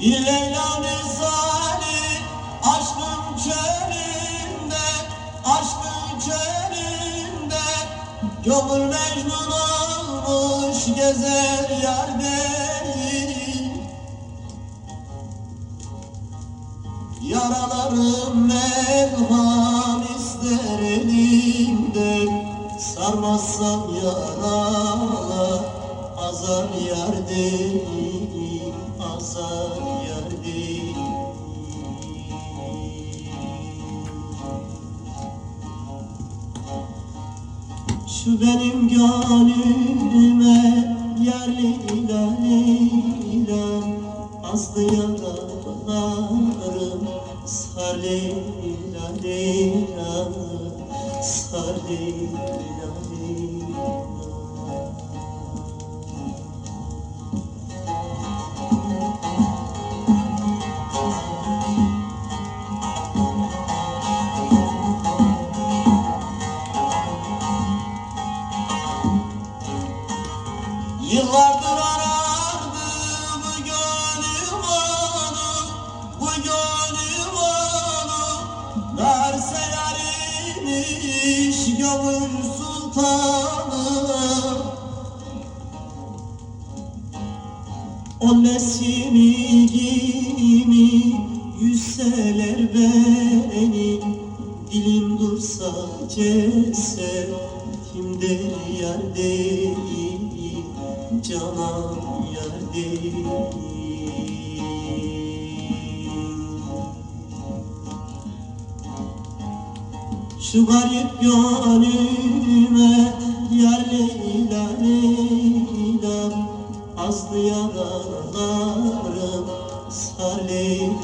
Bir Leyla misali aşkın çölünde Aşkın çölünde. Gönül mecnun olmuş gezer yar değil. Yaralarım merham ister elimde Sarmazsam yaralar azar yar değil Azar yar değil Şu benim gönlüme yer Leyla Leyla Azdı yaralarım Sar Leyla Leyla Sar Leyla Leyla Yıllardır arardım bu gönlüm onu, bu gönlüm onu. Derse yarimiş gönül sultanı. O nesimi giyimi yüzseler beni Dilim dursa cesetimde yer değil Canan yer değil. Şu garip gönlüme yer Leyla Leyla Azlı yaralarım Sar Leyla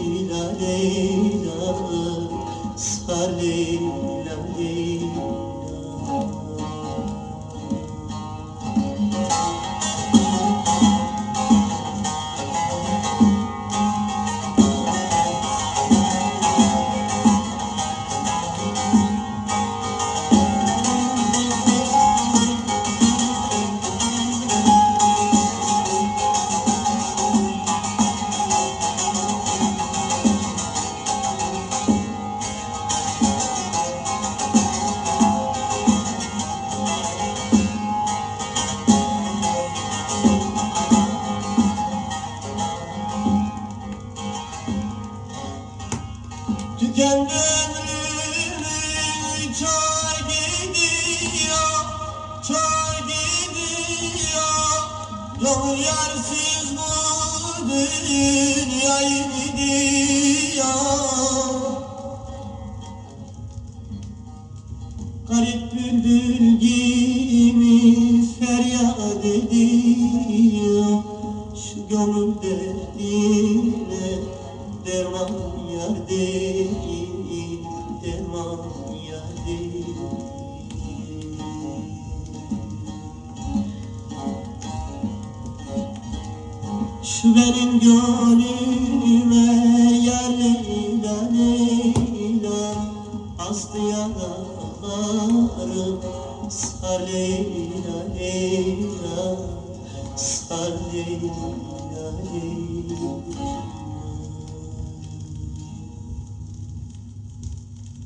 Ömrümü çay gidiyor, çay gidiyor Yol yersiz bu dünyayı gidiyor Şu benim gönlüme yer Leyla Leyla Astı yaralarım Sar Leyla Leyla Sar Leyla Leyla